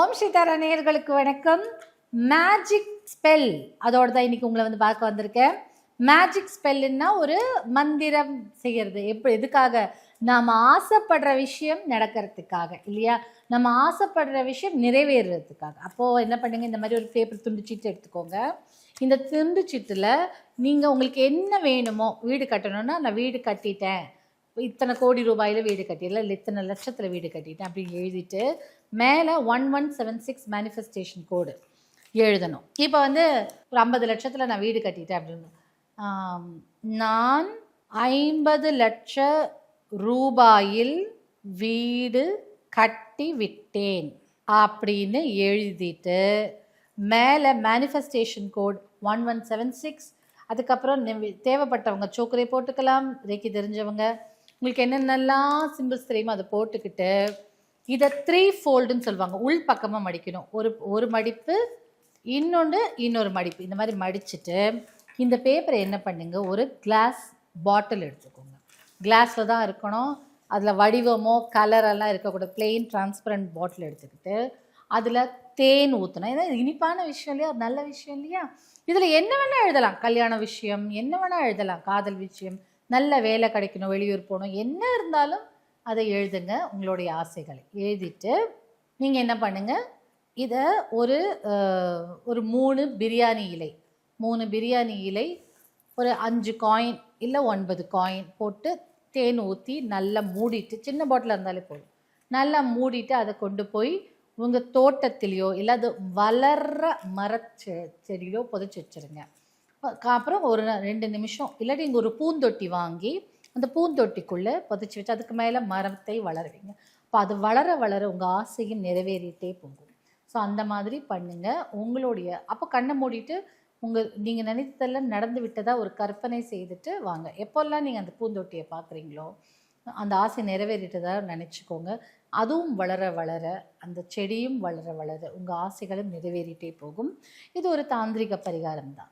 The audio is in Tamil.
ஓம் சீதாரா நேயர்களுக்கு வணக்கம். மேஜிக் ஸ்பெல் அதோட தான் இன்னைக்கு உங்களை வந்து பார்க்க வந்திருக்கேன். மேஜிக் ஸ்பெல்லுன்னா ஒரு மந்திரம் செய்கிறது எப்படி எதுக்காக? நாம் ஆசைப்படுற விஷயம் நடக்கிறதுக்காக இல்லையா? நம்ம ஆசைப்படுற விஷயம் நிறைவேறுறதுக்காக அப்போது என்ன பண்ணுங்கள் இந்த மாதிரி ஒரு பேப்பர் துண்டு சீட்டு எடுத்துக்கோங்க. இந்த துண்டு சீட்டில் நீங்கள் உங்களுக்கு என்ன வேணுமோ வீடு கட்டணும்னா நான் வீடு கட்டிட்டேன். இத்தனை கோடி ரூபாயில் வீடு கட்டிடல இல்லை இத்தனை லட்சத்தில் வீடு கட்டிட்டேன் அப்படின்னு எழுதிட்டு மேலே one one seven six manifestation code எழுதணும். இப்போ வந்து ஒரு ஐம்பது லட்சத்தில் நான் வீடு கட்டிட்டேன் அப்படின்னு. நான் ஐம்பது லட்ச ரூபாயில் வீடு கட்டி விட்டேன் அப்படின்னு எழுதிட்டு மேலே manifestation code one one seven six அதுக்கப்புறம் தேவைப்பட்டவங்க சோக்கரை போட்டுக்கலாம் ரேக்கி தெரிஞ்சவங்க. உங்களுக்கு என்னென்னலாம் சிம்பிள்ஸ் தெரியுமோ அதை போட்டுக்கிட்டு இதை த்ரீ ஃபோல்டுன்னு சொல்லுவாங்க. உள் பக்கமாக மடிக்கணும். ஒரு ஒரு மடிப்பு இன்னொன்று இன்னொரு மடிப்பு. இந்த மாதிரி மடிச்சுட்டு இந்த பேப்பரை என்ன பண்ணுங்க? ஒரு கிளாஸ் பாட்டில் எடுத்துக்கோங்க. கிளாஸில் தான் இருக்கணும். அதில் வடிவமோ கலரெல்லாம் இருக்கக்கூடாது. பிளெயின் டிரான்ஸ்பரண்ட் பாட்டில் எடுத்துக்கிட்டு அதில் தேன் ஊற்றணும் ஏன்னா இனிப்பான விஷயம் இல்லையா? நல்ல விஷயம் இல்லையா? இதில் என்ன வேணால் எழுதலாம். கல்யாண விஷயம் என்ன வேணால் எழுதலாம். காதல் விஷயம் நல்ல வேலை கிடைக்கணும் வெளியூர் போகணும். என்ன இருந்தாலும் அதை எழுதுங்க உங்களுடைய ஆசைகளை. எழுதிட்டு நீங்கள் என்ன பண்ணுங்கள் இதை ஒரு ஒரு மூணு பிரியாணி இலை மூணு பிரியாணி இலை ஒரு அஞ்சு காயின் இல்லை ஒன்பது காயின் போட்டு தேன் ஊற்றி நல்லா மூடிட்டு சின்ன பாட்டில் இருந்தாலே போதும். நல்லா மூடிட்டு அதை கொண்டு போய் உங்கள் தோட்டத்திலேயோ இல்லை அது வளர்ற மர செடியிலோ புதைச்சி வச்சுருங்க. அப்புறம் ஒரு ரெண்டு நிமிஷம். இல்லாட்டி இங்கே ஒரு பூந்தொட்டி வாங்கி அந்த பூந்தொட்டிக்குள்ளே புதைச்சி வச்சு அதுக்கு மேலே மரத்தை வளருவீங்க. அப்போ அது வளர வளர உங்கள் ஆசையும் நிறைவேறிட்டே போகும். ஸோ அந்த மாதிரி பண்ணுங்க. உங்களுடைய அப்போ கண்ணை மூடிட்டு உங்கள் நீங்கள் நினைத்ததெல்லாம் நடந்து விட்டதாக ஒரு கற்பனை செய்துட்டு வாங்க. எப்போல்லாம் நீங்கள் அந்த பூந்தொட்டியை பார்க்குறீங்களோ அந்த ஆசை நிறைவேறிட்டதாக நினச்சிக்கோங்க. அதுவும் வளர வளர அந்த செடியும் வளர வளர உங்கள் ஆசைகளும் நிறைவேறிட்டே போகும். இது ஒரு தாந்திரிக பரிகாரம் தான்